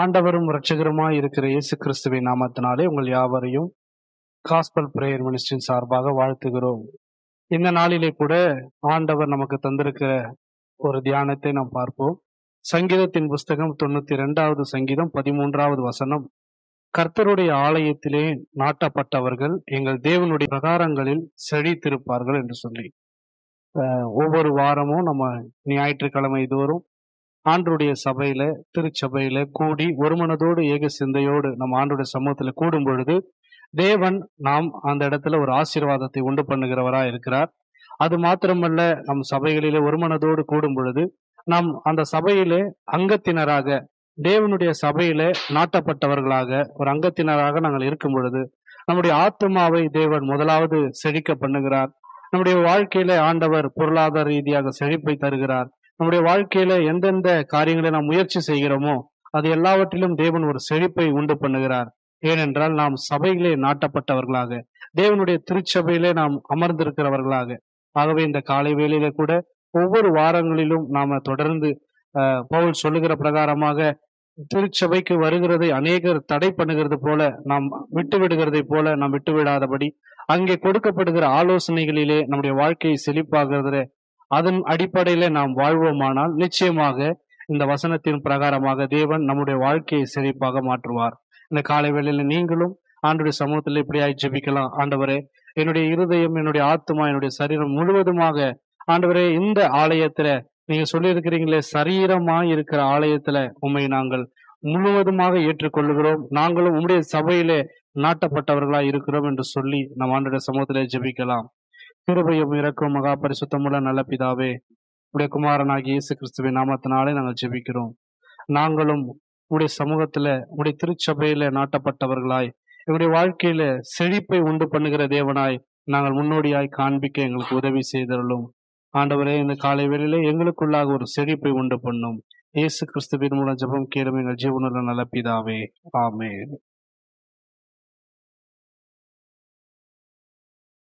ஆண்டவரும் இரட்சகருமாய் இருக்கிற இயேசு கிறிஸ்துவை நாமத்தினாலே உங்கள் யாவரையும் காஸ்பல் பிரேயர் மினிஸ்ட்ரியின் சார்பாக வாழ்த்துகிறோம். இந்த நாளிலே கூட ஆண்டவர் நமக்கு தந்திருக்கிற ஒரு தியானத்தை நாம் பார்ப்போம். சங்கீதத்தின் புஸ்தகம் தொண்ணூத்தி ரெண்டாவது சங்கீதம் பதிமூன்றாவது வசனம். கர்த்தருடைய ஆலயத்திலே நாட்டப்பட்டவர்கள் எங்கள் தேவனுடைய பிரகாரங்களில் செழித்திருப்பார்கள் என்று சொல்லி. ஒவ்வொரு வாரமும் நம்ம ஞாயிற்றுக்கிழமை இதுவரும் ஆண்டுடைய சபையில திருச்சபையில கூடி ஒருமனதோடு ஏக சிந்தையோடு நம்ம ஆண்டுடைய சமூகத்துல கூடும் பொழுது தேவன் நாம் அந்த இடத்துல ஒரு ஆசீர்வாதத்தை உண்டு பண்ணுகிறவரா இருக்கிறார். அது மாத்திரமல்ல நம் சபைகளிலே ஒருமனதோடு கூடும் பொழுது நாம் அந்த சபையிலே அங்கத்தினராக தேவனுடைய சபையிலே நாட்டப்பட்டவர்களாக ஒரு அங்கத்தினராக நாங்கள் இருக்கும் பொழுது நம்முடைய ஆத்மாவை தேவன் முதலாவது செழிக்க பண்ணுகிறார். நம்முடைய வாழ்க்கையில ஆண்டவர் பொருளாதார ரீதியாக செழிப்பை தருகிறார். நம்முடைய வாழ்க்கையில எந்தெந்த காரியங்களை நாம் முயற்சி செய்கிறோமோ அது எல்லாவற்றிலும் தேவன் ஒரு செழிப்பை உண்டு பண்ணுகிறார். ஏனென்றால் நாம் சபையிலே நாட்டப்பட்டவர்களாக தேவனுடைய திருச்சபையிலே நாம் அமர்ந்திருக்கிறவர்களாக ஆகவே இந்த காலை வேளையில கூட ஒவ்வொரு வாரங்களிலும் நாம தொடர்ந்து பவுல் சொல்லுகிற பிரகாரமாக திருச்சபைக்கு வருகிறதை அநேகர் தடை பண்ணுகிறது போல நாம் விட்டு விடுகிறதை போல நாம் விட்டு விடாதபடி அங்கே கொடுக்கப்படுகிற ஆலோசனைகளிலே நம்முடைய வாழ்க்கையை செழிப்பாகிறதுல அதன் அடிப்படையில நாம் வாழ்வோமானால் நிச்சயமாக இந்த வசனத்தின் பிரகாரமாக தேவன் நம்முடைய வாழ்க்கையை செழிப்பாக மாற்றுவார். இந்த காலை வேளையில நீங்களும் ஆண்டுடைய சமூகத்தில் இப்படியாய் ஜெபிக்கலாம். ஆண்டவரே என்னுடைய இருதயம் என்னுடைய ஆத்மா என்னுடைய சரீரம் முழுவதுமாக ஆண்டவரே இந்த ஆலயத்துல நீங்க சொல்லியிருக்கிறீங்களே சரீரமா இருக்கிற ஆலயத்துல உண்மை நாங்கள் முழுவதுமாக ஏற்றுக்கொள்ளுகிறோம். நாங்களும் உம்முடைய சபையிலே நாட்டப்பட்டவர்களா இருக்கிறோம் என்று சொல்லி நம் ஆண்டுடைய சமூகத்திலே ஜெபிக்கலாம். கிருபையும் இறக்கும் மகா பரிசுத்தமுள்ள நல்ல பிதாவே உடைய குமாரனாகி இயேசு கிறிஸ்துவின் நாமத்தினாலே நாங்கள் ஜெபிக்கிறோம். நாங்களும் உடைய சமூகத்துல உடைய திருச்சபையில நாட்டப்பட்டவர்களாய் எங்களுடைய வாழ்க்கையில செழிப்பை உண்டு பண்ணுகிற தேவனாய் நாங்கள் முன்னோடியாய் காண்பிக்க எங்களுக்கு உதவி செய்தருளும். ஆண்டவரே இந்த காலை வேளையிலே எங்களுக்குள்ளாக ஒரு செழிப்பை உண்டு பண்ணும். இயேசு கிறிஸ்துவின் மூலம் ஜெபம் கேளும் எங்கள் ஜீவனுள்ள நல்ல பிதாவே. ஆமே